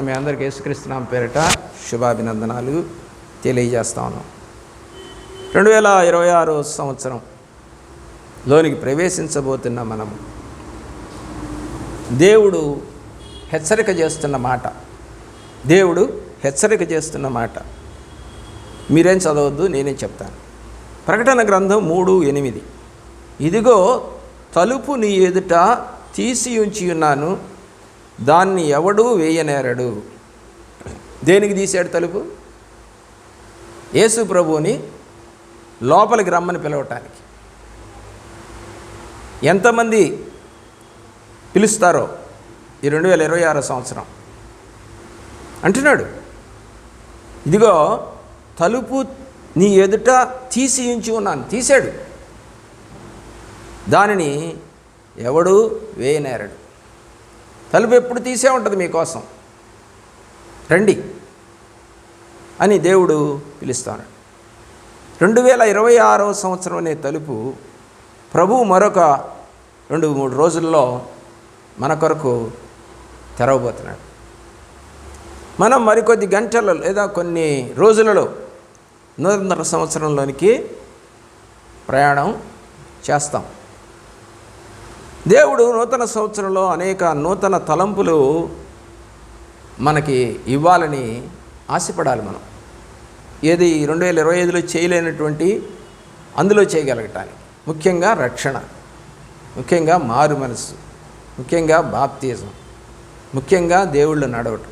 మీ అందరికీ యేసుక్రీస్తునామ పేరిట శుభాభినందనాలు తెలియజేస్తా ఉన్నాం రెండు వేల ఇరవై ఆరు సంవత్సరం లోనికి ప్రవేశించబోతున్న మనము దేవుడు హెచ్చరిక చేస్తున్న మాట దేవుడు హెచ్చరిక చేస్తున్న మాట. మీరేం చదవద్దు నేనే చెప్తాను. ప్రకటన గ్రంథం మూడు ఎనిమిది. ఇదిగో తలుపు నీ ఎదుట తీసి ఉంచి ఉన్నాను దాన్ని ఎవడూ వేయనేరడు. దేనికి తీశాడు తలుపు? యేసు ప్రభువుని లోపలికి రమ్మని పిలవటానికి. ఎంతమంది పిలుస్తారో ఈ రెండు వేల ఇరవై ఆరో సంవత్సరం? అంటున్నాడు. ఇదిగో తలుపు నీ ఎదుట తీసి ఉంచి ఉన్నాను. తీశాడు. దానిని ఎవడు వేయనేరడు. తలుపు ఎప్పుడు తీసే ఉంటుంది మీకోసం. రండి. అని దేవుడు పిలుస్తాడు. రెండు వేల ఇరవై ఆరవ సంవత్సరం అనే తలుపు ప్రభు మరొక రెండు మూడు రోజుల్లో మన కొరకు తెరవబోతున్నాడు. మనం మరికొద్ది గంటలలో లేదా కొన్ని రోజులలో నూతన సంవత్సరంలోనికి ప్రయాణం చేస్తాం. దేవుడు నూతన సంవత్సరంలో అనేక నూతన తలంపులు మనకి ఇవ్వాలని ఆశపడాలి మనం. ఏది రెండు వేల ఇరవై ఐదులో చేయలేనటువంటి అందులో చేయగలగటానికి. ముఖ్యంగా రక్షణ ముఖ్యంగా మారు మనసు ముఖ్యంగా బాప్తిజం ముఖ్యంగా దేవుళ్ళు నడవటం.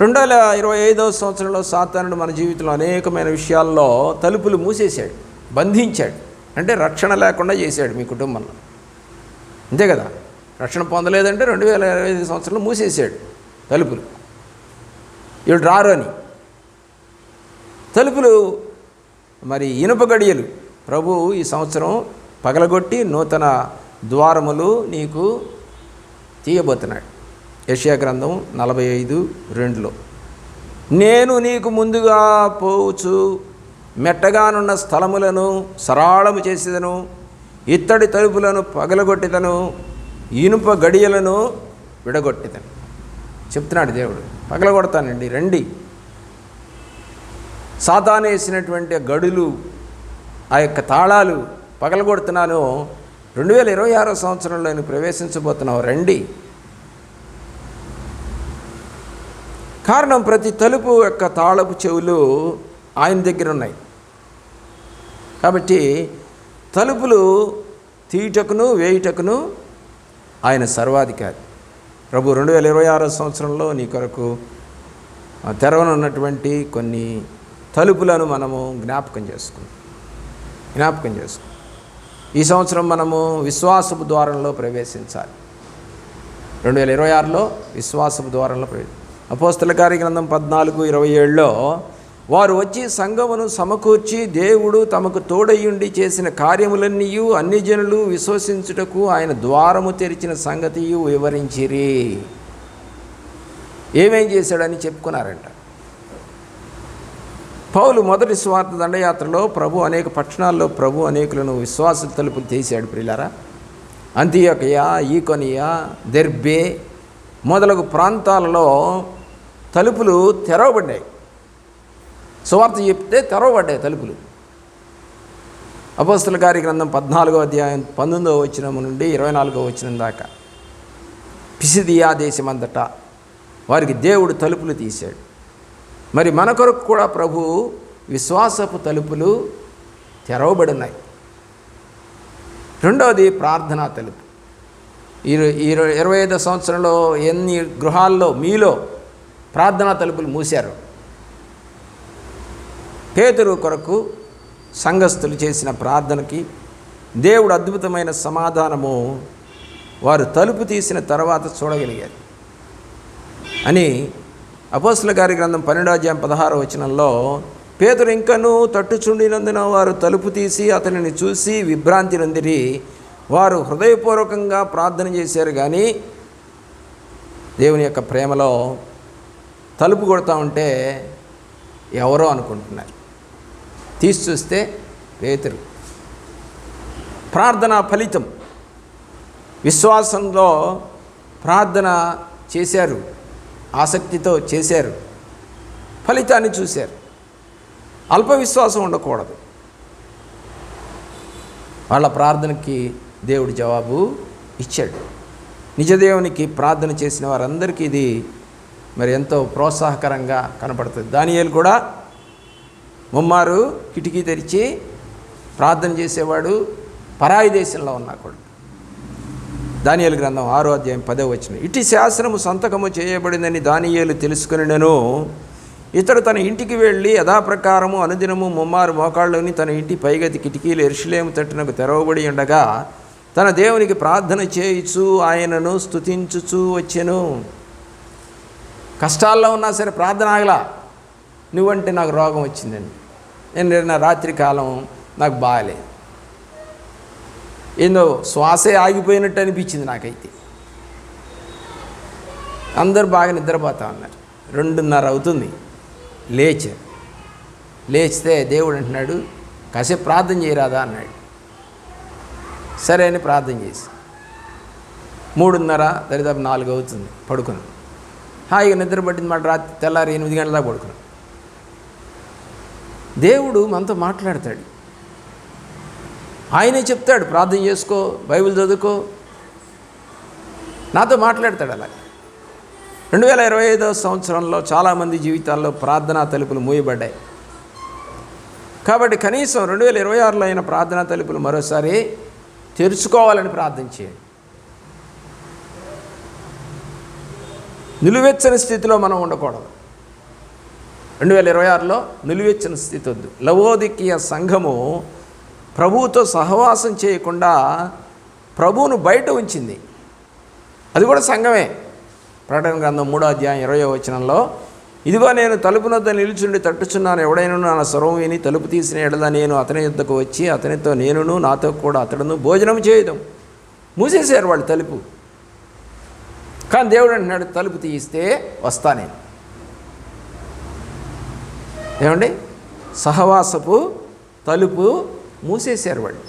రెండు వేల ఇరవై ఐదవ సంవత్సరంలో సాతానుడు మన జీవితంలో అనేకమైన విషయాల్లో తలుపులు మూసేశాడు బంధించాడు. అంటే రక్షణ లేకుండా చేశాడు మీ కుటుంబంలో. అంతే కదా? రక్షణ పొందలేదంటే రెండు వేల ఇరవై ఐదు సంవత్సరంలో మూసేసాడు తలుపులు. ఇవి రారు అని. తలుపులు మరి ఇనుప గడియలు. ప్రభు ఈ సంవత్సరం పగలగొట్టి నూతన ద్వారములు నీకు తీయబోతున్నాడు. యషియా గ్రంథం నలభై ఐదు రెండులో. నేను నీకు ముందుగా పోవచ్చు. మెట్టగానున్న స్థలములను సరాళము చేసేదను. ఇత్తడి తలుపులను పగలగొట్టితను ఇనుప గడియలను విడగొట్టితను చెప్తున్నాడు దేవుడు పగలగొడతానండి రండి. సాతానేసినటువంటి గడులు ఆ యొక్క తాళాలు పగలగొడుతున్నాను. రెండు వేల ఇరవై ఆరో సంవత్సరంలో నేను ప్రవేశించబోతున్నావు రండి. కారణం ప్రతి తలుపు యొక్క తాళపు చెవులు ఆయన దగ్గర ఉన్నాయి. కాబట్టి తలుపులు తీయుటకును వేయుటకును ఆయన సర్వాధికారి. ప్రభు రెండు వేల ఇరవై ఆరో సంవత్సరంలో నీ కొరకు తెరవనున్నటువంటి కొన్ని తలుపులను మనము జ్ఞాపకం చేసుకుందాం. జ్ఞాపకం చేసుకుందాం. ఈ సంవత్సరం మనము విశ్వాసపు ద్వారంలో ప్రవేశించాలి. రెండు వేల ఇరవై ఆరులో విశ్వాసపు ద్వారంలో ప్రవేశ అపోస్తల కార్యగ్రంథం పద్నాలుగు ఇరవై ఏడులో వారు వచ్చి సంఘమును సమకూర్చి దేవుడు తమకు తోడయ్యుండి చేసిన కార్యములన్నీ అన్ని జనులు విశ్వసించుటకు ఆయన ద్వారము తెరిచిన సంగతియు వివరించిరి. ఏమేం చేశాడని చెప్పుకున్నారంట. పౌలు మొదటి స్వార్థ దండయాత్రలో ప్రభు అనేక పట్టణాల్లో ప్రభు అనేకులను విశ్వాస తలుపులు తీశాడు ప్రిలారా అంతియోకయ ఈకొనియా దెర్బే మొదలగు ప్రాంతాలలో తలుపులు తెరవబడ్డాయి. సువార్త చెప్తే తెరవబడ్డాయి తలుపులు. అపోస్తుల కార్యగ్రంథం పద్నాలుగో అధ్యాయం పంతొమ్మిదవ వచ్చినము నుండి ఇరవై నాలుగో వచ్చిన దాకా. పిసిదియా దేశమంతటా వారికి దేవుడు తలుపులు తీశాడు. మరి మన కొరకు కూడా ప్రభు విశ్వాసపు తలుపులు తెరవబడినాయి. రెండవది ప్రార్థనా తలుపు. ఇరవై ఇరవై ఐదో సంవత్సరంలో ఎన్ని గృహాల్లో మీలో ప్రార్థనా తలుపులు మూశారు? పేతురు కొరకు సంఘస్థులు చేసిన ప్రార్థనకి దేవుడు అద్భుతమైన సమాధానము వారు తలుపు తీసిన తర్వాత చూడగలిగారు. అని అపోస్తుల గారి గ్రంథం పన్నెండో అధ్యాయం వచనంలో పేదరు ఇంకనూ తట్టుచుండినందున వారు తలుపు తీసి అతనిని చూసి విభ్రాంతి నొందిరి. వారు హృదయపూర్వకంగా ప్రార్థన చేశారు కానీ దేవుని యొక్క ప్రేమలో తలుపు కొడతా ఉంటే ఎవరో అనుకుంటున్నారు. తీసి చూస్తే పేతురు ప్రార్థన ఫలితం. విశ్వాసంలో ప్రార్థన చేశారు. ఆసక్తితో చేశారు. ఫలితాన్ని చూశారు. అల్ప విశ్వాసం ఉండకూడదు. వాళ్ళ ప్రార్థనకి దేవుడు జవాబు ఇచ్చాడు. నిజదేవునికి ప్రార్థన చేసిన వారందరికీ ఇది మరి ఎంతో ప్రోత్సాహకరంగా కనపడుతుంది. దానియేలు కూడా ముమ్మారు కిటికీ తెరిచి ప్రార్థన చేసేవాడు పరాయి దేశంలో ఉన్నా కూడా దానియేలు గ్రంథం ఆరో అధ్యాయం పదో వచ్చిన ఇటు శాసనము సంతకము చేయబడిందని దానియేలు తెలుసుకునినను. ఇతడు తన ఇంటికి వెళ్ళి యథాప్రకారము అనుదినము ముమ్మారు మోకాళ్ళలోని తన ఇంటి పైగతి కిటికీలు ఎరుషులేము తట్టునకు తెరవబడి ఉండగా తన దేవునికి ప్రార్థన చేయుచు ఆయనను స్తుతించుచు వచ్చెను. కష్టాల్లో ఉన్నా సరే ప్రార్థన ఆగలా. నువ్వంటే నాకు రోగం వచ్చిందండి. నేను నిన్న రాత్రి కాలం నాకు బాగాలేదు ఏందో శ్వాసే ఆగిపోయినట్టు అనిపించింది నాకైతే. అందరు బాగా నిద్రపోతా ఉన్నారు. రెండున్నర అవుతుంది. లేచి. లేచితే దేవుడు అంటున్నాడు కాసేపు ప్రార్థన చేయరాదా అన్నాడు. సరే అని ప్రార్థన చేసి. మూడున్నర దరిదాపు నాలుగు అవుతుంది. పడుకుని హాయిగా నిద్ర పట్టింది మాట రాత్రి తెల్లారి ఎనిమిది గంటల దాకా దేవుడు మనతో మాట్లాడతాడు. ఆయనే చెప్తాడు ప్రార్థన చేసుకో బైబిల్ చదువుకో. నాతో మాట్లాడతాడు అలా. రెండు వేల ఇరవై ఐదవ సంవత్సరంలో చాలామంది జీవితాల్లో ప్రార్థనా తలుపులు మూయబడ్డాయి. కాబట్టి కనీసం రెండు వేల ఇరవై ఆరులో అయిన ప్రార్థనా తలుపులు మరోసారి తెరుచుకోవాలని ప్రార్థన చేయండి. నిలువెచ్చని స్థితిలో మనం ఉండకూడదు. రెండు వేల ఇరవై ఆరులో నిలువెచ్చిన స్థితి వద్దు. లవోదికీయ సంఘము ప్రభువుతో సహవాసం చేయకుండా ప్రభువును బయట ఉంచింది. అది కూడా సంఘమే. ప్రకటన గ్రంథం మూడో అధ్యాయం ఇరవయో వచనంలో ఇదిగో నేను తలుపు నద్ద నిలుచుండి తట్టుచున్నాను. ఎవడైనా నా స్వరం విని తలుపు తీసిన ఎడల నేను అతని యుద్ధకు వచ్చి అతనితో నేనును నాతో కూడా అతడును భోజనం చేయడం మూసేశారు వాళ్ళు తలుపు. కానీ దేవుడు అంటున్నాడు తలుపు తీస్తే వస్తా నేను. ఏమండి? సహవాసపు తలుపు మూసేశారు వాళ్ళు.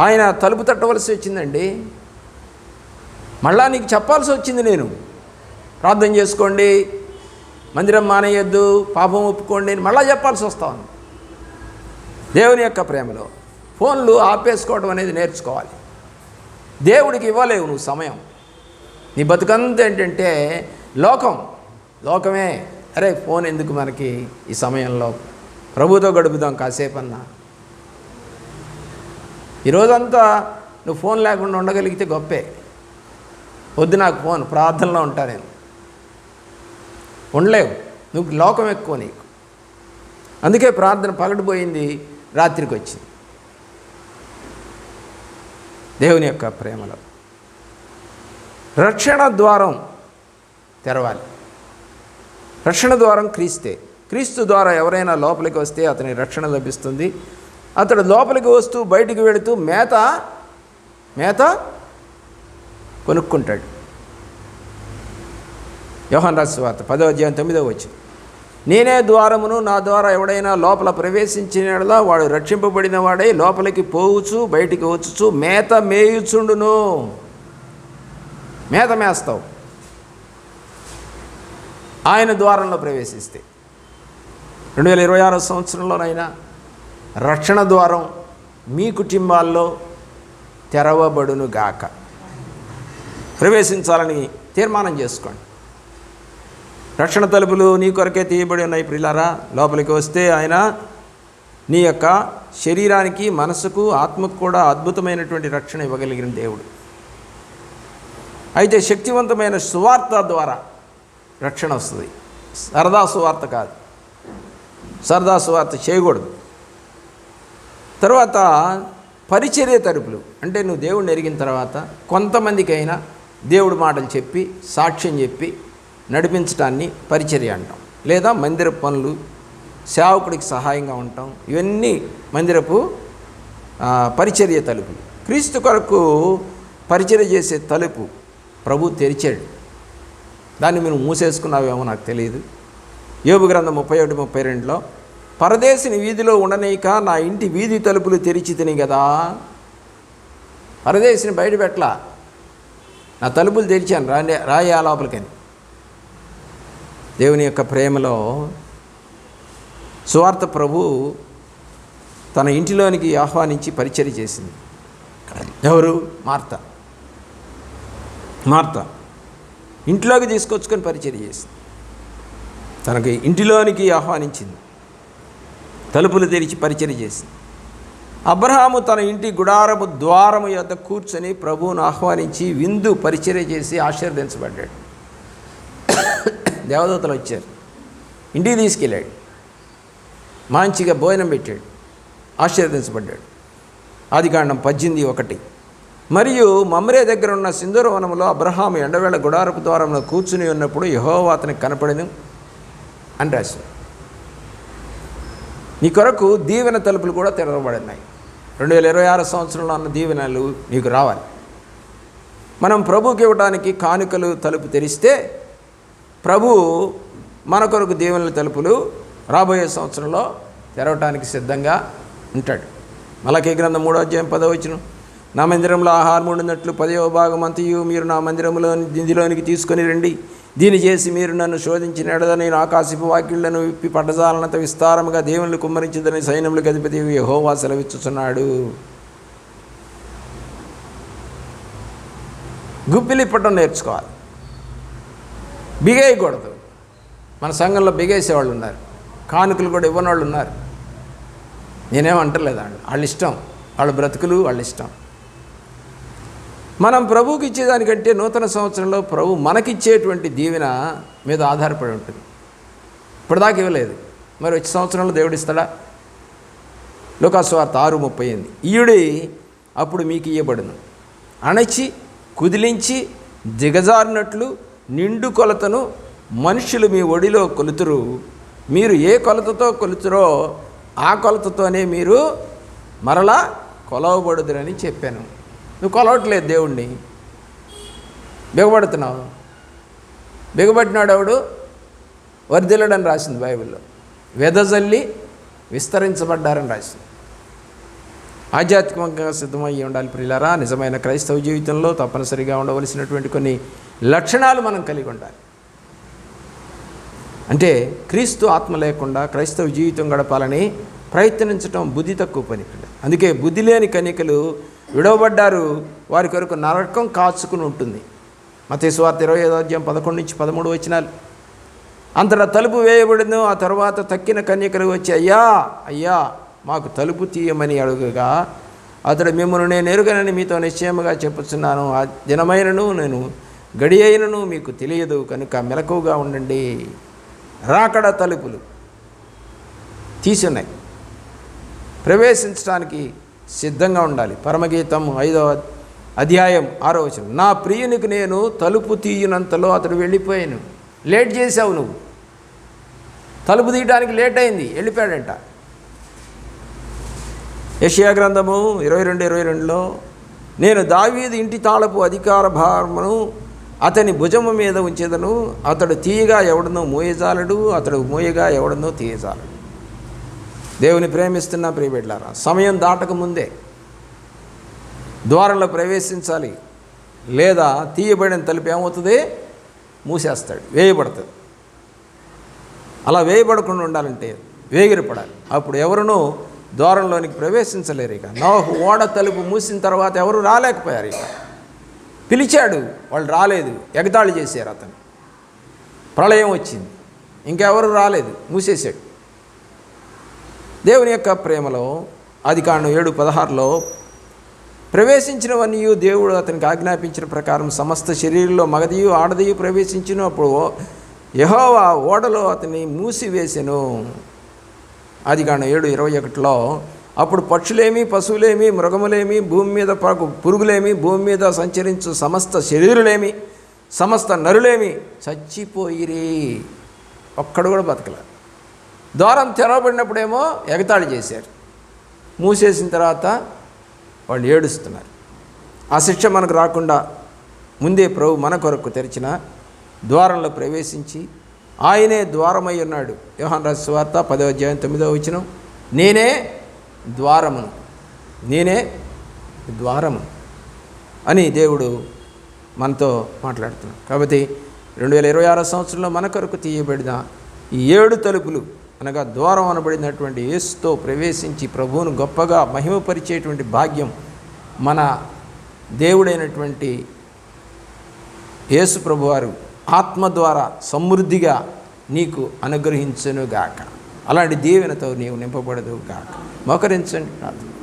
ఆయన తలుపు తట్టవలసి వచ్చిందండి. మళ్ళా నీకు చెప్పాల్సి వచ్చింది నేను. ప్రార్థన చేసుకోండి. మందిరం మానేయొద్దు. పాపం ఒప్పుకోండి. అని మళ్ళా చెప్పాల్సి వస్తాను దేవుని యొక్క ప్రేమలో ఫోన్లు ఆపేసుకోవడం అనేది నేర్చుకోవాలి. దేవుడికి ఇవ్వలేవు నువ్వు సమయం. నీ బతుకంతా ఏంటంటే లోకం. లోకమే. అరే ఫోన్ ఎందుకు మనకి ఈ సమయంలో? ప్రభుతో గడుపుదాం కాసేపు అన్నా ఈరోజంతా నువ్వు ఫోన్ లేకుండా ఉండగలిగితే గొప్పే. వద్దు నాకు ఫోన్ ప్రార్థనలో ఉంటా నేను. ఉండలేవు నువ్వు లోకం ఎక్కువ నీకు. అందుకే ప్రార్థన పగటిపోయింది రాత్రికి వచ్చింది దేవుని యొక్క ప్రేమలో. రక్షణ ద్వారం తెరవాలి. రక్షణ ద్వారం క్రీస్తే. క్రీస్తు ద్వారా ఎవరైనా లోపలికి వస్తే అతని రక్షణ లభిస్తుంది. అతడు లోపలికి వస్తూ బయటికి వెళుతూ మేత మేత కొనుక్కుంటాడు. యోహన్ రాసి వార్త పదో అధ్యాయం తొమ్మిదో వచ్చి నేనే ద్వారమును నా ద్వారా ఎవడైనా లోపల ప్రవేశించినలా వాడు రక్షింపబడిన వాడే లోపలికి పోవచ్చు బయటికి వచ్చుచు మేత మేయుచుండును. మేత మేస్తావు. ఆయన ద్వారంలో ప్రవేశిస్తే. రెండు వేల ఇరవై ఆరో సంవత్సరంలోనైనా రక్షణ ద్వారం మీ కుటుంబాల్లో తెరవబడును గాక. ప్రవేశించాలని తీర్మానం చేసుకోండి. రక్షణ తలుపులు నీ కొరకే తీయబడి ఉన్నాయి ప్రిలారా లోపలికి వస్తే ఆయన నీ యొక్క శరీరానికి మనసుకు ఆత్మకు కూడా అద్భుతమైనటువంటి రక్షణ ఇవ్వగలిగిన దేవుడు. అయితే శక్తివంతమైన సువార్త ద్వారా రక్షణ వస్తుంది. సరదా సువార్త కాదు. సరదా సువార్త చేయకూడదు. తర్వాత పరిచర్య తలుపులు. అంటే నువ్వు దేవుడిని ఎరిగిన తర్వాత కొంతమందికైనా దేవుడి మాటలు చెప్పి సాక్ష్యం చెప్పి నడిపించడాన్ని పరిచర్య అంటాం. లేదా మందిర పనులు సేవకుడికి సహాయంగా ఉంటాం. ఇవన్నీ మందిరపు పరిచర్య తలుపులు. క్రీస్తు కొరకు పరిచర్య చేసే తలుపు ప్రభు తెరిచాడు. దాన్ని మీరు మూసేసుకున్నావేమో నాకు తెలియదు యోగు గ్రంథం ముప్పై ఒకటి ముప్పై రెండులో పరదేశిని వీధిలో ఉండనీక నా ఇంటి వీధి తలుపులు తెరిచి తిని కదా పరదేశిని బయట పెట్టలా. నా తలుపులు తెరిచాను రాని రాయ లోపలికని. దేవుని యొక్క ప్రేమలో సువార్త ప్రభు తన ఇంటిలోనికి ఆహ్వానించి పరిచయం చేసింది. ఎవరు? మార్త. మార్త. ఇంట్లోకి తీసుకొచ్చుకొని పరిచయం చేసింది. తనకి ఇంటిలోనికి ఆహ్వానించింది. తలుపులు తెరిచి పరిచయం చేసింది. అబ్రహాము తన ఇంటి గుడారము ద్వారము యొద్ద కూర్చొని ప్రభువును ఆహ్వానించి విందు పరిచర్య చేసి ఆశీర్వదించబడ్డాడు. దేవదూతలు వచ్చారు. ఇంటికి తీసుకెళ్ళాడు. మంచిగా భోజనం పెట్టాడు. ఆశీర్వదించబడ్డాడు. ఆదికాండం పద్దెనిమిది ఒకటి. మరియు మమ్రే దగ్గర ఉన్న సింధూరవనంలో అబ్రహాం ఎండవేళ గుడారపు ద్వారంలో కూర్చుని ఉన్నప్పుడు యహోవా అతనికి కనపడను అని రాశారు నీ కొరకు దీవెన తలుపులు కూడా తెరవబడినాయి. రెండు వేల ఇరవై ఆరు సంవత్సరంలో అన్న దీవెనలు నీకు రావాలి. మనం ప్రభుకి ఇవ్వడానికి కానుకలు తలుపు తెరిస్తే ప్రభు మన కొరకు దీవెనల తలుపులు రాబోయే సంవత్సరంలో తెరవటానికి సిద్ధంగా ఉంటాడు. మలకే గ్రంథం మూడో అధ్యాయం పదవచ్చును నా మందిరంలో ఆహారం ఉండినట్లు పదవ భాగం అంతయు మీరు నా మందిరంలో నిధిలోనికి తీసుకొని రండి. దీని చేసి మీరు నన్ను శోధించిన ఎడద నేను ఆకాశపు వాకిళ్ళను విప్పి పట్టజాలనంత విస్తారముగా దేవుళ్ళు కుమ్మరించదని సైన్యములకు అధిపతి యహోవా సెలవిచ్చుచున్నాడు. గుప్పిలిప్పటం నేర్చుకోవాలి. బిగేయకూడదు. మన సంఘంలో బిగేసేవాళ్ళు ఉన్నారు. కానుకలు కూడా ఇవ్వని వాళ్ళు ఉన్నారు. నేనేమంటలేదు వాళ్ళు వాళ్ళ ఇష్టం వాళ్ళ బ్రతుకులు వాళ్ళ ఇష్టం మనం ప్రభువుకి ఇచ్చేదానికంటే నూతన సంవత్సరంలో ప్రభు మనకిచ్చేటువంటి దీవెన మీద ఆధారపడి ఉంటుంది. ఇప్పటిదాకా ఇవ్వలేదు. మరి వచ్చే సంవత్సరంలో దేవుడు ఇస్తాడా? లోకాస్వార్త ఆరు ముప్పై ఎనిమిది. ఈయుడి అప్పుడు మీకు ఇయ్యబడును. అణచి కుదిలించి దిగజారినట్లు నిండు కొలతను మనుషులు మీ ఒడిలో కొలుతురు. మీరు ఏ కొలతతో కొలుతురో ఆ కొలతతోనే మీరు మరలా కొలవబడుదురని చెప్పాను. నువ్వు కొలవట్లేదు దేవుణ్ణి. బిగబడుతున్నావు. బిగబట్టినాడు ఎవడు? వర్ధిల్లడని రాసింది బైబిల్లో. వెదజల్లి విస్తరించబడ్డారని రాసింది. ఆధ్యాత్మికంగా సిద్ధమయ్యి ఉండాలి ప్రియులారా. నిజమైన క్రైస్తవ జీవితంలో తప్పనిసరిగా ఉండవలసినటువంటి కొన్ని లక్షణాలు మనం కలిగి ఉండాలి. అంటే క్రీస్తు ఆత్మ లేకుండా క్రైస్తవ జీవితం గడపాలని ప్రయత్నించడం బుద్ధి తక్కువ పని అందుకే బుద్ధి లేని కనికలు విడవబడ్డారు. వారి కొరకు నరకం కాచుకుని ఉంటుంది. మతేశ్వార్త ఇరవై ఐదో అధ్యాయం పదకొండు నుంచి పదమూడు వచ్చినాలు అంతటా తలుపు వేయబడింది ఆ తర్వాత తక్కిన కన్యకలు వచ్చి అయ్యా అయ్యా మాకు తలుపు తీయమని అడుగగా అతడు మిమ్మల్ని నేను ఎరుగనని మీతో నిశ్చయముగా చెప్పుచున్నాను. ఆ దినమైనను నేను గడి అయినను మీకు తెలియదు. కనుక మెలకువగా ఉండండి. రాకడ తలుపులు తీసి ఉన్నాయి. ప్రవేశించడానికి సిద్ధంగా ఉండాలి. పరమగీతం ఐదవ అధ్యాయం ఆరో వచనం. నా ప్రియునికి నేను తలుపు తీయనంతలో అతడు వెళ్ళిపోయాను. లేట్ చేసావు నువ్వు. తలుపు తీయడానికి లేట్ అయింది. వెళ్ళిపోయాడంట. యషియా గ్రంథము ఇరవై రెండు ఇరవై రెండులో నేను దావీదు ఇంటి తాళపు అధికార భారమును అతని భుజము మీద ఉంచేదను. అతడు తీయగా ఎవడనో మోయజాలడు అతడు మోయగా ఎవడనో తీయజాలడు. దేవుని ప్రేమిస్తున్న ప్రియబిడ్లారా సమయం దాటకముందే ద్వారంలో ప్రవేశించాలి. లేదా తీయబడిన తలుపు ఏమవుతుంది? మూసేస్తాడు వేయబడుతుంది. అలా వేయబడకుండా ఉండాలంటే వేగిరపడాలి. అప్పుడు ఎవరునూ ద్వారంలోనికి ప్రవేశించలేరు ఇక. నోహు ఓడ తలుపు మూసిన తర్వాత ఎవరు రాలేకపోయారు ఇక. పిలిచాడు వాళ్ళు రాలేదు ఎగతాళి చేశారు అతను. ప్రళయం వచ్చింది. ఇంకెవరు రాలేదు మూసేశాడు. దేవుని యొక్క ప్రేమలో అది కాండం ఏడు పదహారులో ప్రవేశించినవన్నీ దేవుడు అతనికి ఆజ్ఞాపించిన ప్రకారం సమస్త శరీరంలో మగదియు ఆడదియు ప్రవేశించినప్పుడు యహోవా ఓడలో అతన్ని మూసివేసెను. అది కాను ఏడు ఇరవై ఒకటిలో అప్పుడు పక్షులేమి పశువులేమి మృగములేమి భూమి మీద పురుగులేమి భూమి మీద సంచరించు సమస్త శరీరులేమి సమస్త నరులేమి చచ్చిపోయిరి. ఒక్కడు కూడా బతకలే. ద్వారం తెరవబడినప్పుడేమో ఎగతాళి చేశారు. మూసేసిన తర్వాత వాళ్ళు ఏడుస్తున్నారు. ఆ శిక్ష మనకు రాకుండా ముందే ప్రభు మన కొరకు తెరిచిన ద్వారంలో ప్రవేశించి ఆయనే ద్వారమై ఉన్నాడు. యోహాన్ రాజు వార్త పదవ అధ్యాయం తొమ్మిదవ వచ్చిన నేనే ద్వారమును. నేనే ద్వారము అని దేవుడు మనతో మాట్లాడుతున్నాడు. కాబట్టి రెండు వేల ఇరవై ఆరో సంవత్సరంలో మన కొరకు తీయబడిన ఈ ఏడు తలుపులు అనగా ద్వారం అనబడినటువంటి యేసుతో ప్రవేశించి ప్రభువును గొప్పగా మహిమపరిచేటువంటి భాగ్యం మన దేవుడైనటువంటి యేసు ప్రభువారు ఆత్మ ద్వారా సమృద్ధిగా నీకు అనుగ్రహించునుగాక. అలాంటి దీవెనతో నీవు నింపబడదు గాక మోకరించండి ప్రార్థన.